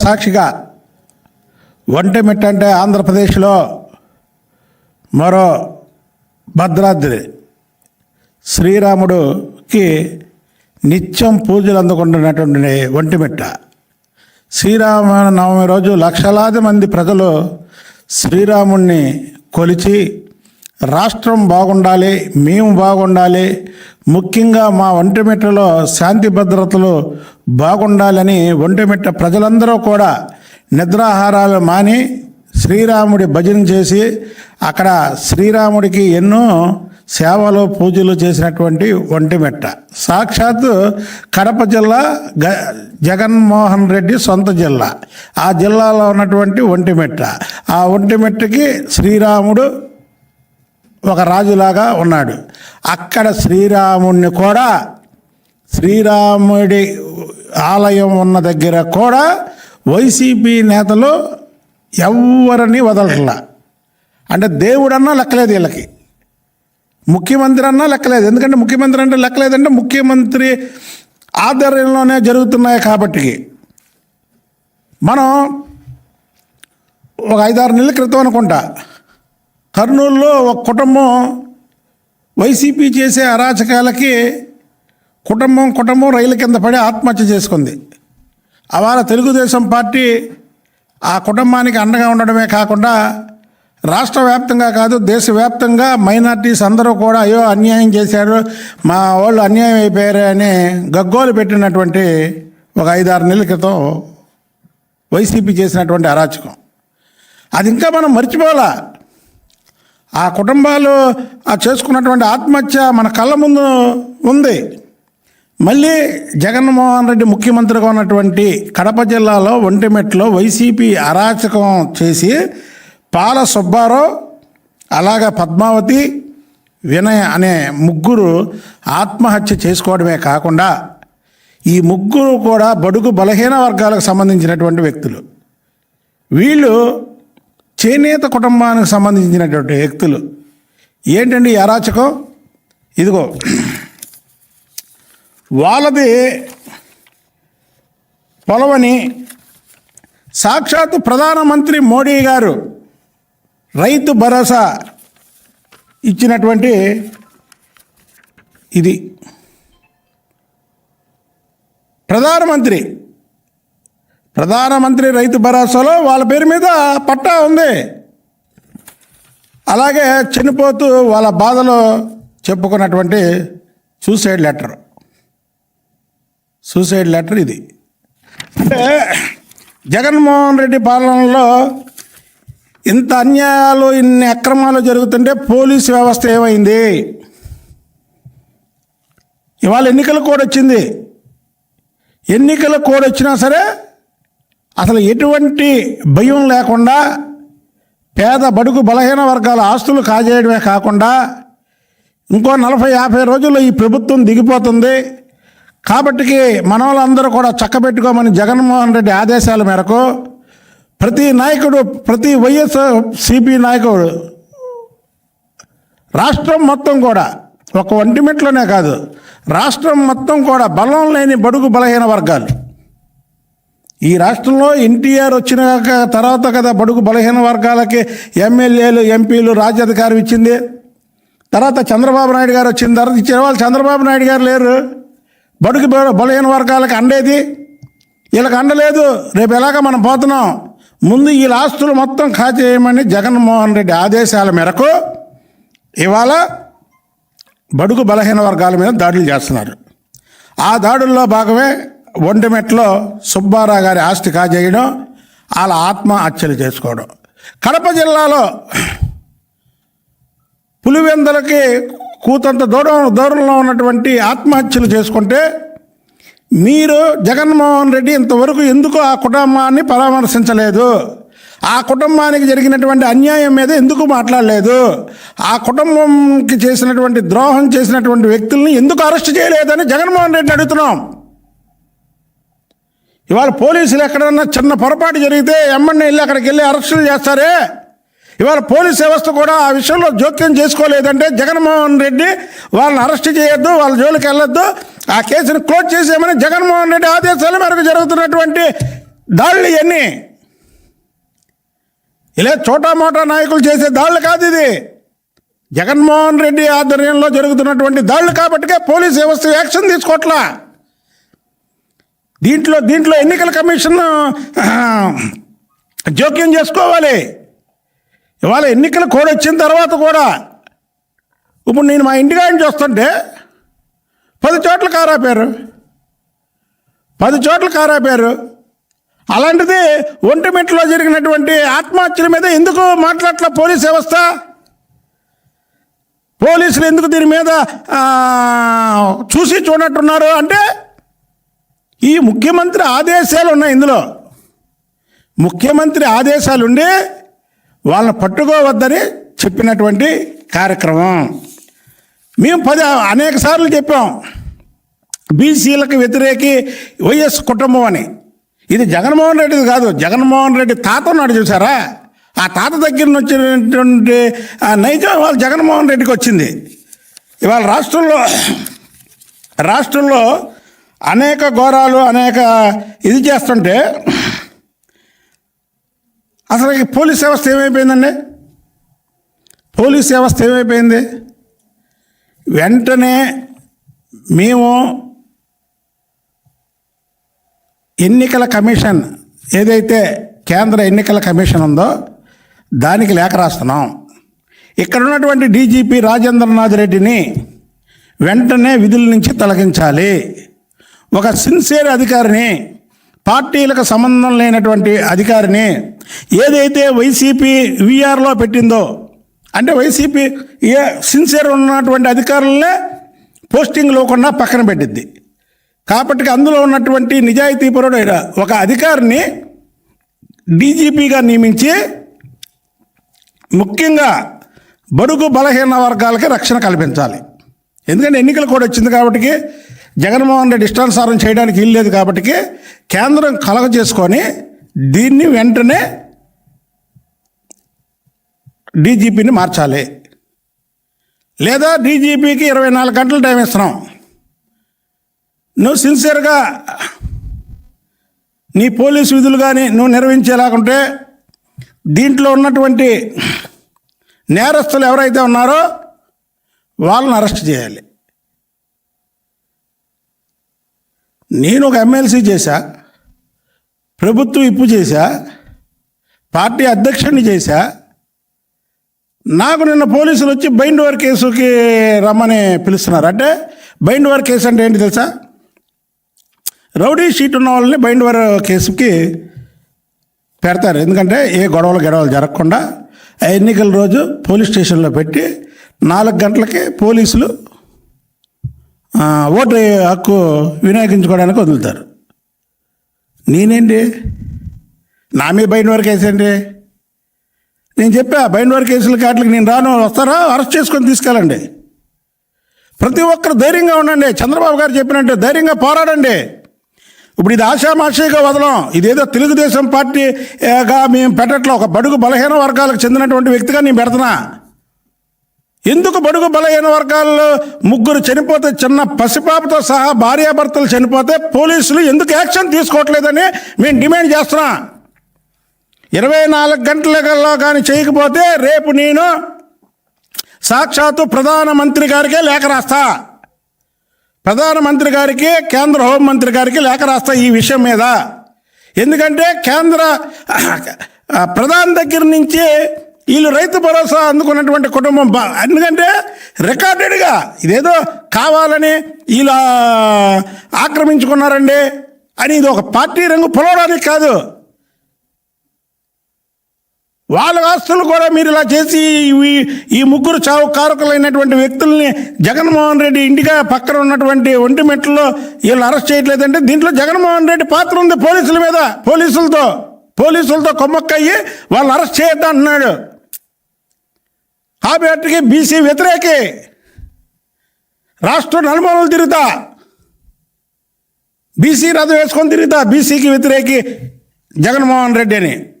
సాక్షిగా ఒంటిమిట్ట అంటే ఆంధ్రప్రదేశ్లో మరో భద్రాద్రి శ్రీరాముడుకి నిత్యం పూజలు అందుకుంటున్నటువంటి ఒంటిమిట్ట శ్రీరామ నవమి రోజు లక్షలాది మంది ప్రజలు శ్రీరాముణ్ణి కొలిచి రాష్ట్రం బాగుండాలి మేము బాగుండాలి ముఖ్యంగా మా ఒంటిమిట్టలో శాంతి భద్రతలు బాగుండాలని ఒంటిమిట్ట ప్రజలందరూ కూడా నిద్రాహారాలు మాని శ్రీరాముడి భజన చేసి అక్కడ శ్రీరాముడికి ఎన్నో సేవలు పూజలు చేసినటువంటి ఒంటిమెట్ట సాక్షాత్తు కడప జిల్లా గ జగన్మోహన్ రెడ్డి సొంత జిల్లా. ఆ జిల్లాలో ఉన్నటువంటి ఒంటిమెట్ట ఆ ఒంటిమెట్టకి శ్రీరాముడు ఒక రాజులాగా ఉన్నాడు. అక్కడ శ్రీరాముడిని కూడా శ్రీరాముడి ఆలయం ఉన్న దగ్గర కూడా వైసీపీ నేతలు ఎవరిని వదలట్లా. అంటే దేవుడన్నా లెక్కలేదు వీళ్ళకి. ముఖ్యమంత్రి అన్నా లెక్కలేదు. ఎందుకంటే ముఖ్యమంత్రి అంటే లెక్కలేదంటే ముఖ్యమంత్రి ఆధ్వర్యంలోనే జరుగుతున్నాయి కాబట్టి. మనం ఒక ఐదారు నెలల క్రితం అనుకుంటా కర్నూలులో ఒక కుటుంబం వైసీపీ చేసే అరాచకాలకి కుటుంబం కుటుంబం రైలు కింద పడి ఆత్మహత్య చేసుకుంది. అవాళ తెలుగుదేశం పార్టీ ఆ కుటుంబానికి అండగా ఉండడమే కాకుండా రాష్ట్ర వ్యాప్తంగా కాదు దేశవ్యాప్తంగా మైనార్టీస్ అందరూ కూడా అయ్యో అన్యాయం చేశారు మా వాళ్ళు అన్యాయం అయిపోయారు అని గగ్గోలు పెట్టినటువంటి ఒక ఐదారు నెలల క్రితం వైసీపీ చేసినటువంటి అరాచకం. అది ఇంకా మనం మర్చిపోలే ఆ కుటుంబాలు ఆ చేసుకున్నటువంటి ఆత్మహత్య మన కళ్ళ ముందు ఉంది. మళ్ళీ జగన్మోహన్ రెడ్డి ముఖ్యమంత్రిగా ఉన్నటువంటి కడప జిల్లాలో ఒంటిమెట్లో వైసీపీ అరాచకం చేసి పాల సుబ్బారావు అలాగే పద్మావతి వినయ్ అనే ముగ్గురు ఆత్మహత్య చేసుకోవడమే కాకుండా ఈ ముగ్గురు కూడా బడుగు బలహీన వర్గాలకు సంబంధించినటువంటి వ్యక్తులు. వీళ్ళు చేనేత కుటుంబానికి సంబంధించినటువంటి వ్యక్తులు. ఏంటండి అరాచకం? ఇదిగో. వాళ్ళది పొలవని సాక్షాత్ ప్రధానమంత్రి మోడీ గారు రైతు భరోసా ఇచ్చినటువంటి ఇది. ప్రధానమంత్రి ప్రధానమంత్రి రైతు భరోసాలో వాళ్ళ పేరు మీద పట్టా ఉంది. అలాగే చనిపోతూ వాళ్ళ బాధలో చెప్పుకున్నటువంటి సూసైడ్ లెటర్. సూసైడ్ లెటర్ ఇది. అంటే జగన్మోహన్ రెడ్డి పాలనలో ఇంత అన్యాయాలు ఇన్ని అక్రమాలు జరుగుతుంటే పోలీసు వ్యవస్థ ఏమైంది? ఇవాళ ఎన్నికల కోడ్ వచ్చింది. ఎన్నికల కోడ్ వచ్చినా సరే అసలు ఎటువంటి భయం లేకుండా పేద బడుగు బలహీన వర్గాల ఆస్తులు కాజేయడమే కాకుండా ఇంకో నలభై యాభై రోజుల్లో ఈ ప్రభుత్వం దిగిపోతుంది. కాబట్టికి మన వాళ్ళందరూ కూడా చక్కబెట్టుకోమని జగన్మోహన్ రెడ్డి ఆదేశాల మేరకు ప్రతి నాయకుడు ప్రతి వైఎస్ సిపి నాయకుడు రాష్ట్రం మొత్తం కూడా ఒక ఒంటిమిట్లోనే కాదు రాష్ట్రం మొత్తం కూడా బలం లేని బడుగు బలహీన వర్గాలు. ఈ రాష్ట్రంలో ఎన్టీఆర్ వచ్చిన తర్వాత కదా బడుగు బలహీన వర్గాలకి ఎమ్మెల్యేలు ఎంపీలు రాజ్యాధికారం ఇచ్చింది. తర్వాత చంద్రబాబు నాయుడు గారు వచ్చిన తర్వాత ఇచ్చిన వాళ్ళు చంద్రబాబు నాయుడు గారు లేరు. బడుగు బలహీన వర్గాలకు అండేది. వీళ్ళకి అండలేదు. రేపు ఎలాగ మనం పోతున్నాం? ముందు ఈ ఆస్తులు మొత్తం కాజేయమని జగన్మోహన్ రెడ్డి ఆదేశాల మేరకు ఇవాళ బడుగు బలహీన వర్గాల మీద దాడులు చేస్తున్నారు. ఆ దాడుల్లో భాగమే ఒంటిమెట్లో సుబ్బారావు గారి ఆస్తి కాజేయడం వాళ్ళ ఆత్మహత్యలు చేసుకోవడం. కడప జిల్లాలో పులివెందలకి కూతంత దూరం దూరంలో ఉన్నటువంటి ఆత్మహత్యలు చేసుకుంటే మీరు జగన్మోహన్ రెడ్డి ఇంతవరకు ఎందుకు ఆ కుటుంబాన్ని పరామర్శించలేదు? ఆ కుటుంబానికి జరిగినటువంటి అన్యాయం మీద ఎందుకు మాట్లాడలేదు? ఆ కుటుంబంకి చేసినటువంటి ద్రోహం చేసినటువంటి వ్యక్తుల్ని ఎందుకు అరెస్ట్ చేయలేదని జగన్మోహన్ రెడ్డిని అడుగుతున్నాం. ఇవాళ పోలీసులు ఎక్కడన్నా చిన్న పొరపాటు జరిగితే ఎమ్మెల్యే వెళ్ళి అక్కడికి వెళ్ళి అరెస్టులు చేస్తారే? ఇవాళ పోలీస్ వ్యవస్థ కూడా ఆ విషయంలో జోక్యం చేసుకోలేదంటే జగన్మోహన్ రెడ్డి వాళ్ళని అరెస్ట్ చేయొద్దు వాళ్ళ జోలికి వెళ్ళొద్దు ఆ కేసును క్లోజ్ చేసేయమని జగన్మోహన్ రెడ్డి ఆదేశాల మేరకు జరుగుతున్నటువంటి దాడులు ఇవన్నీ. ఇలా చోటా మోటా నాయకులు చేసే దాడులు కాదు ఇది. జగన్మోహన్ రెడ్డి ఆధ్వర్యంలో జరుగుతున్నటువంటి దాడులు కాబట్టికే పోలీస్ వ్యవస్థ యాక్షన్ తీసుకోవట్లా దీంట్లో దీంట్లో ఎన్నికల కమిషన్ జోక్యం చేసుకోవాలి. ఇవాళ ఎన్నికల కోడ్ వచ్చిన తర్వాత కూడా ఇప్పుడు నేను మా ఇంటికాడిని చూస్తుంటే పది చోట్ల కారాపారు పది చోట్ల కారాపారు అలాంటిది ఒంటిమిట్లో జరిగినటువంటి ఆత్మహత్యల మీద ఎందుకు మాట్లాడట్ల పోలీస్ వ్యవస్థ? పోలీసులు ఎందుకు దీని మీద చూసి చూడట్టున్నారు అంటే ఈ ముఖ్యమంత్రి ఆదేశాలు ఉన్నాయి ఇందులో. ముఖ్యమంత్రి ఆదేశాలుండి వాళ్ళని పట్టుకోవద్దని చెప్పినటువంటి కార్యక్రమం. మేము పది అనేక సార్లు చెప్పాం. బీసీలకు వ్యతిరేకి వైఎస్ కుటుంబం అని. ఇది జగన్మోహన్ రెడ్డిది కాదు. జగన్మోహన్ రెడ్డి తాత ఉన్నాడు చూసారా? ఆ తాత దగ్గర నుంచి వచ్చినటువంటి ఆ నైజం ఇవాళ జగన్మోహన్ రెడ్డికి వచ్చింది. ఇవాళ రాష్ట్రంలో రాష్ట్రంలో అనేక ఘోరాలు అనేక ఇది చేస్తుంటే అసలు ఈ పోలీస్ వ్యవస్థ ఏమైపోయిందండి? పోలీస్ వ్యవస్థ ఏమైపోయింది? వెంటనే మేము ఎన్నికల కమిషన్ ఏదైతే కేంద్ర ఎన్నికల కమిషన్ ఉందో దానికి లేఖ రాస్తున్నాం. ఇక్కడ ఉన్నటువంటి డీజీపీ రాజేంద్రనాథ్ రెడ్డిని వెంటనే విధుల నుంచి తొలగించాలి. ఒక సిన్సియర్ అధికారిని పార్టీలకు సంబంధం లేనటువంటి అధికారిని ఏదైతే వైసీపీ వీఆర్లో పెట్టిందో అంటే వైసీపీ ఏ సిన్సియర్ ఉన్నటువంటి అధికారులనే పోస్టింగ్ లేకుండా పక్కన పెట్టిద్ది. కాబట్టి అందులో ఉన్నటువంటి నిజాయితీపరుడైన ఒక అధికారిని డీజీపీగా నియమించి ముఖ్యంగా బడుగు బలహీన వర్గాలకి రక్షణ కల్పించాలి. ఎందుకంటే ఎన్నికలు కూడా వచ్చింది కాబట్టి జగన్మోహన్ రెడ్డి ఇష్టానుసారం చేయడానికి వీల్లేదు కాబట్టి కేంద్రం కలగ చేసుకొని దీన్ని వెంటనే డీజీపీని మార్చాలి. లేదా డీజీపీకి ఇరవై నాలుగు గంటలు టైం ఇస్తున్నాం. నువ్వు సిన్సియర్గా నీ పోలీసు విధులు కానీ నువ్వు నిర్వహించేలాగుంటే దీంట్లో ఉన్నటువంటి నేరస్తులు ఎవరైతే ఉన్నారో వాళ్ళని అరెస్ట్ చేయాలి. నేను ఒక ఎమ్మెల్సీ చేశా ప్రభుత్వం ఇప్పు చేశా పార్టీ అధ్యక్షుడిని చేశా. నాకు నిన్న పోలీసులు వచ్చి బైండ్ వర్ కేసుకి రమ్మని పిలుస్తున్నారు. అంటే బైండ్ వర్ కేసు అంటే ఏంటి తెలుసా? రౌడీ షీట్ ఉన్న వాళ్ళని బైండ్ వర్ కేసుకి పెడతారు. ఎందుకంటే ఏ గొడవలు గొడవలు జరగకుండా ఆ ఎన్నికల రోజు పోలీస్ స్టేషన్లో పెట్టి నాలుగు గంటలకి పోలీసులు ఓటు హక్కు వినియోగించుకోవడానికి వదులుతారు. నేనేంటి? నా మీద బయట వరకు వేసేయండి నేను చెప్పా బయట వరకు కేసుల కాట్లకి నేను రాను వస్తారా? అరెస్ట్ చేసుకొని తీసుకెళ్ళండి. ప్రతి ఒక్కరు ధైర్యంగా ఉండండి. చంద్రబాబు గారు చెప్పినట్టు ధైర్యంగా పోరాడండి. ఇప్పుడు ఇది ఆశామాషిగా వదలం. ఇదేదో తెలుగుదేశం పార్టీగా మేము పెట్టట్లో ఒక బడుగు బలహీన వర్గాలకు చెందినటువంటి వ్యక్తిగా నేను పెడుతున్నా. ఎందుకు బడుగు బలహీన వర్గాల్లో ముగ్గురు చనిపోతే చిన్న పసిపాపతో సహా భార్యాభర్తలు చనిపోతే పోలీసులు ఎందుకు యాక్షన్ తీసుకోవట్లేదని మేము డిమాండ్ చేస్తున్నాం. ఇరవై నాలుగు గంటలలో కానీ చేయకపోతే రేపు నేను సాక్షాత్తు ప్రధానమంత్రి గారికే లేఖ రాస్తా. ప్రధానమంత్రి గారికి కేంద్ర హోంమంత్రి గారికి లేఖ రాస్తా ఈ విషయం మీద. ఎందుకంటే కేంద్ర ప్రధాని దగ్గర నుంచి వీళ్ళు రైతు భరోసా అందుకున్నటువంటి కుటుంబం బా ఎందుకంటే రికార్డెడ్గా ఇదేదో కావాలని వీళ్ళు ఆక్రమించుకున్నారండి అని ఇది ఒక పార్టీ రంగు పొలవడానికి కాదు. వాళ్ళ ఆస్తులు కూడా మీరు ఇలా చేసి ఈ- ఈ ముగ్గురు చావు కారకులైనటువంటి వ్యక్తుల్ని జగన్మోహన్ రెడ్డి ఇంటిగా పక్కన ఉన్నటువంటి ఒంటిమెట్లలో వీళ్ళు అరెస్ట్ చేయట్లేదంటే దీంట్లో జగన్మోహన్ రెడ్డి పాత్ర ఉంది పోలీసుల మీద పోలీసులతో పోలీసులతో కొమ్మక్కయ్యి వాళ్ళు అరెస్ట్ చేయొద్దు అంటున్నాడు బీసీ వ్యతిరేకి. రాష్ట్ర నలుమూలలు తిరుగుతా. బీసీ రథం వేసుకొని తిరుగుతా బీసీకి వ్యతిరేకి జగన్మోహన్ రెడ్డి అని